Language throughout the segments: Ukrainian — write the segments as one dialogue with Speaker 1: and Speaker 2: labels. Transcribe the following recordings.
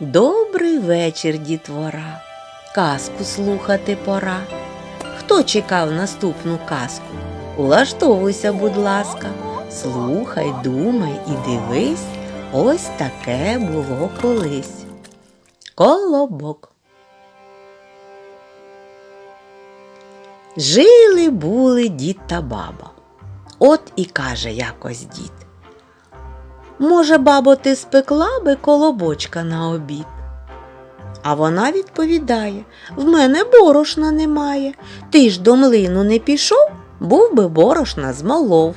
Speaker 1: Добрий вечір, дітвора. Казку слухати пора. Хто чекав наступну казку? Улаштовуйся, будь ласка, слухай, думай і дивись, ось таке було колись. Колобок. Жили були дід та баба. От і каже якось дід. Може, бабо, ти спекла би колобочка на обід? А вона відповідає В мене борошна немає. Ти ж до млину не пішов, був би борошна змолов.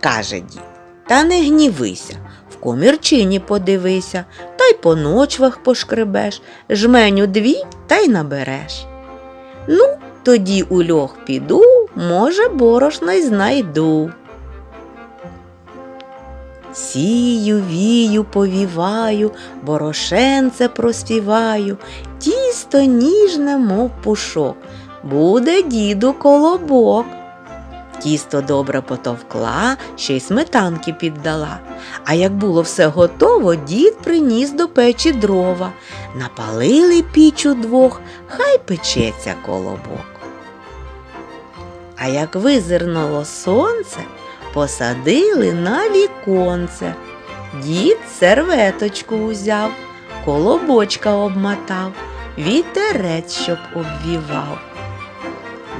Speaker 1: Каже дід, та не гнівися, в комірчині подивися, та й по ночвах пошкребеш, жменю дві та й набереш. Ну, тоді у льох піду, може, борошна й знайду. Сію, вію, повіваю, борошенце проспіваю, тісто ніжне, мов пушок, буде діду колобок. Тісто добре потовкла, ще й сметанки піддала. А як було все готово, дід приніс до печі дрова. Напалили піч удвох, хай печеться колобок. А як визирнуло сонце, посадили на віконце. Дід серветочку узяв, колобочка обмотав, вітерець, щоб обвівав.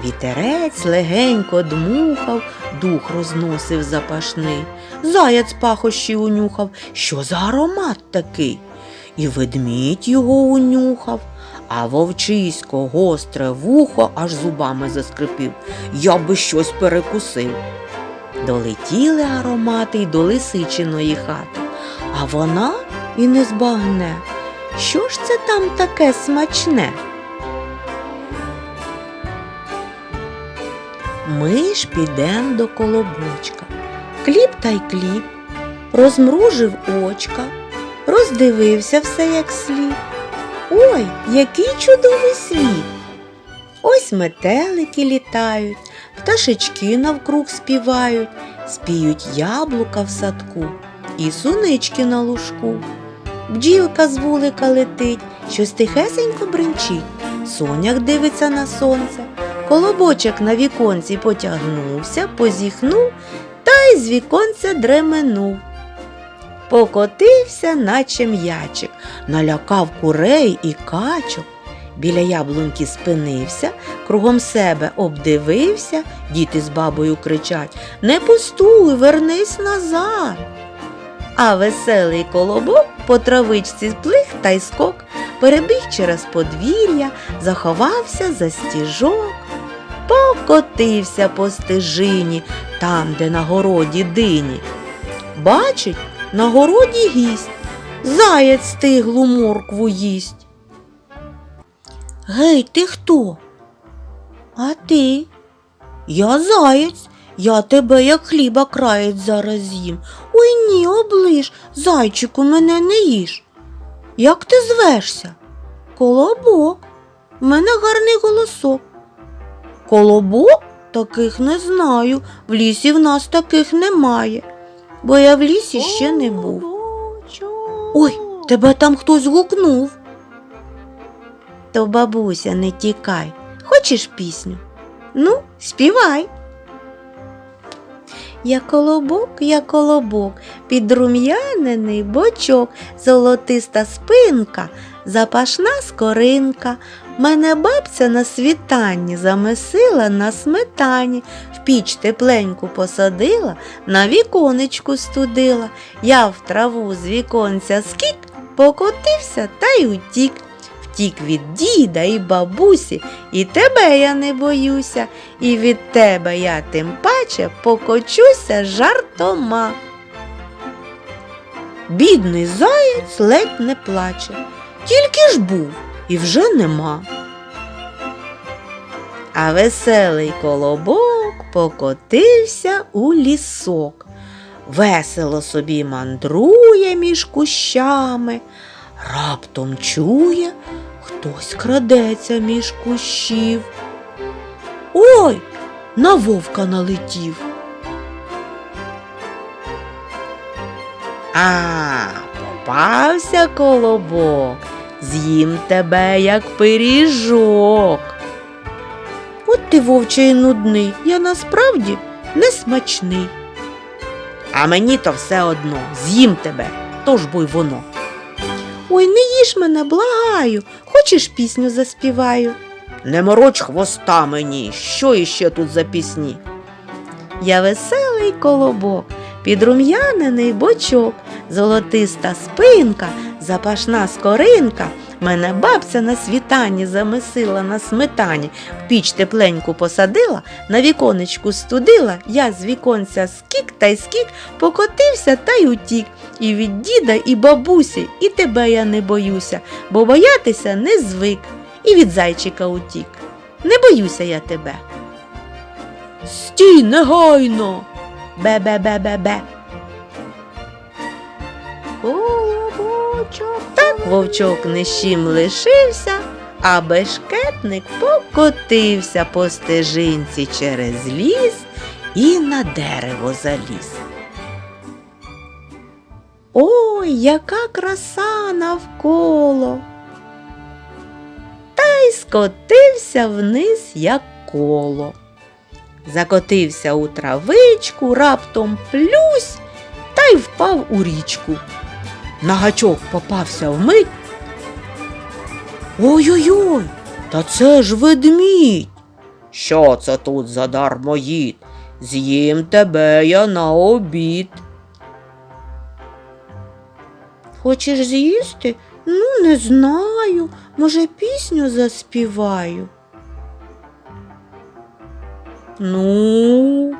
Speaker 1: Вітерець легенько дмухав, дух розносив запашний. Заяць пахощі унюхав, що за аромат такий. І ведмідь його унюхав, а вовчисько гостре вухо аж зубами заскрипів. Я би щось перекусив. Долетіли аромати й до лисичиної хати, а вона і не збагне. Що ж це там таке смачне? Ми ж підем до колобочка. Кліп та й кліп, розмружив очка, роздивився все як слід. Ой, який чудовий світ! Ось метелики літають, пташечки навкруг співають, спіють яблука в садку і сунички на лужку. Бджілка з вулика летить, щось тихесенько бринчить, соняк дивиться на сонце, колобочок на віконці потягнувся, позіхнув та й з віконця дременув. Покотився, наче м'ячик, налякав курей і качок. Біля яблуньки спинився, кругом себе обдивився, діти з бабою кричать Не пустуй, вернись назад. А веселий колобок по травичці плих та й скок, перебіг через подвір'я, заховався за стіжок, покотився по стежині, там, де на городі дині. Бачить, на городі гість, заяць стиглу моркву їсть. Гей, ти хто? А ти? Я заєць, я тебе як хліба краєць зараз їм. Ой ні, оближ, зайчику, мене не їж. Як ти звешся? Колобок. В мене гарний голосок. Колобок? Таких не знаю. В лісі в нас таких немає, бо я в лісі ще не був. Ой, тебе там хтось гукнув. То, бабуся, не тікай. Хочеш пісню? Ну, співай. Я колобок, я колобок, підрум'янений бочок, золотиста спинка, запашна скоринка. Мене бабця на світанні замесила на сметані, в піч тепленьку посадила, на віконечку студила. Я в траву з віконця скік, покотився та й утік. Втік від діда і бабусі, і тебе я не боюся, і від тебе я тим паче покочуся жартома. Бідний заєць ледь не плаче, тільки ж був і вже нема. А веселий колобок покотився у лісок. Весело собі мандрує між кущами, раптом чує, хтось крадеться між кущів. Ой, на вовка налетів. А, попався колобок, з'їм тебе, як пиріжок. От ти, вовче, і нудний, я насправді не смачний. А мені то все одно, з'їм тебе, то ж бо й воно. Ой, не їж мене, благаю, хочеш пісню заспіваю? Не мороч хвоста мені, що іще тут за пісні? Я веселий колобок, підрум'янений бочок, золотиста спинка, запашна скоринка. Мене бабця на світанні замесила на сметані, в піч тепленьку посадила, на віконечку студила, я з віконця скік та й скік, покотився та й утік. І від діда, і бабусі, і тебе я не боюся, бо боятися не звик, і від зайчика утік. Не боюся я тебе. Стій негайно. Бе-бе-бе-бе-бе. Колобочок. Вовчок не з чим лишився, а бешкетник покотився по стежинці через ліс і на дерево заліз. Ой, яка краса навколо. Та й скотився вниз, як коло. Закотився у травичку, раптом плюсь та й впав у річку. На гачок попався вмить. Ой-ой-ой, та це ж ведмідь. Що це тут за дармоїд? З'їм тебе я на обід. Хочеш з'їсти? Ну, не знаю. Може, пісню заспіваю. Ну,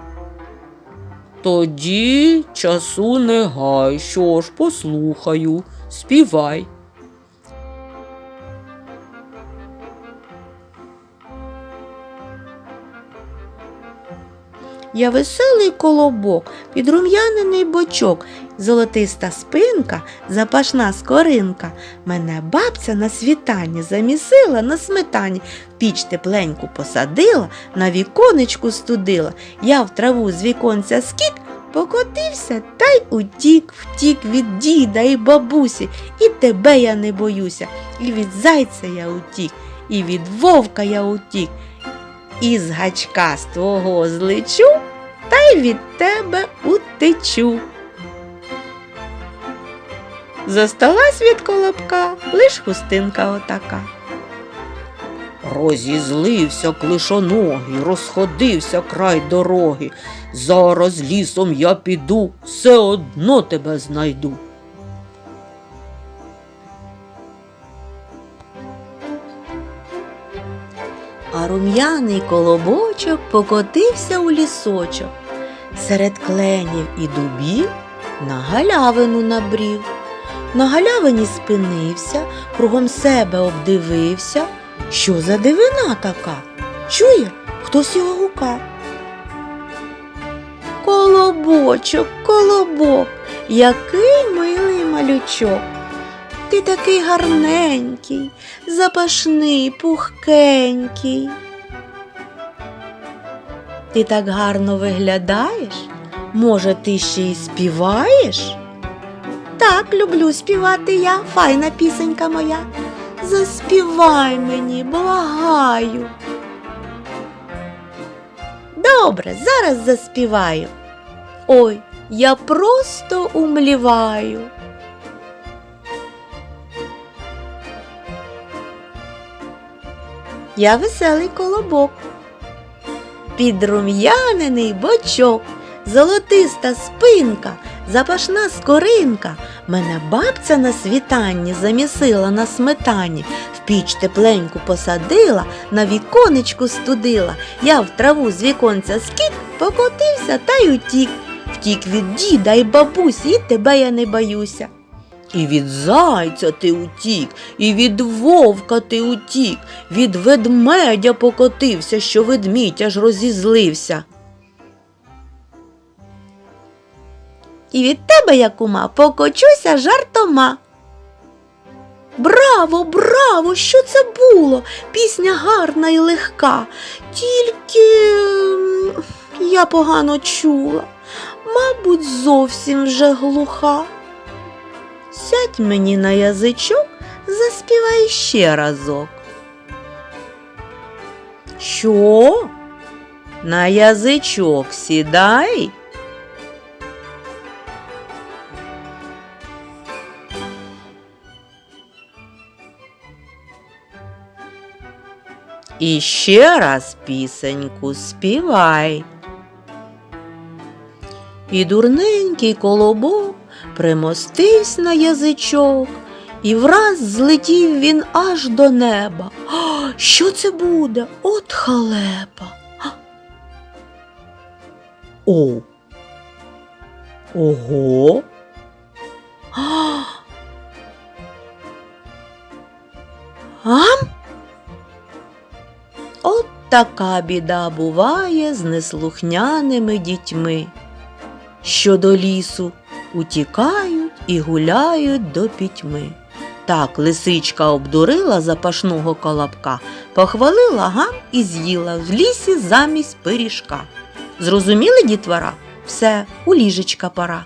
Speaker 1: тоді часу не гай, що ж послухаю, співай. Я веселий колобок, підрум'янений бочок, золотиста спинка, запашна скоринка. Мене бабця на світанні замісила на сметані, піч тепленьку посадила, на віконечку студила. Я в траву з віконця скік, покотився та й утік, втік від діда і бабусі, і тебе я не боюся, і від зайця я утік, і від вовка я утік. Із гачка з твого злечу, та й від тебе утечу. Зосталась від колобка лиш хустинка отака. Розізлився клишоногий, розходився край дороги. Зараз лісом я піду, все одно тебе знайду. А рум'яний колобочок покотився у лісочок. Серед кленів і дубів на галявину набрів. На галявині спинився, кругом себе обдивився. Що за дивина така? Чує, хтось його гукав. Колобочок, колобок, який милий малючок. Ти такий гарненький, запашний, пухкенький. Ти так гарно виглядаєш? Може, ти ще й співаєш? Так, люблю співати я, файна пісенька моя. Заспівай мені, благаю. Добре, зараз заспіваю. Ой, я просто умліваю. Я веселий колобок, підрум'янений бочок, золотиста спинка, запашна скоринка. Мене бабця на світанні замісила на сметані, в піч тепленьку посадила, на віконечку студила. Я в траву з віконця скік, покотився та й утік. Втік від діда й бабусі, і тебе я не боюся. І від зайця ти утік, і від вовка ти утік, від ведмедя покотився, що ведмідь аж розізлився. І від тебе, я кума, покочуся жартома. Браво, браво! Що це було? Пісня гарна і легка. Тільки я погано чула, мабуть, зовсім вже глуха. Сядь мені на язичок, заспівай ще разок. Що? На язичок сідай. І ще раз пісеньку співай. І дурненький колобок примостився на язичок, і враз злетів він аж до неба. А, що це буде? От халепа. О. Ого. А. Ам? От така біда буває з неслухняними дітьми, що до лісу утікають і гуляють до пітьми. Так лисичка обдурила запашного колобка, похвалила гам і з'їла в лісі замість пиріжка. Зрозуміли, дітвора? Все, у ліжечка пора.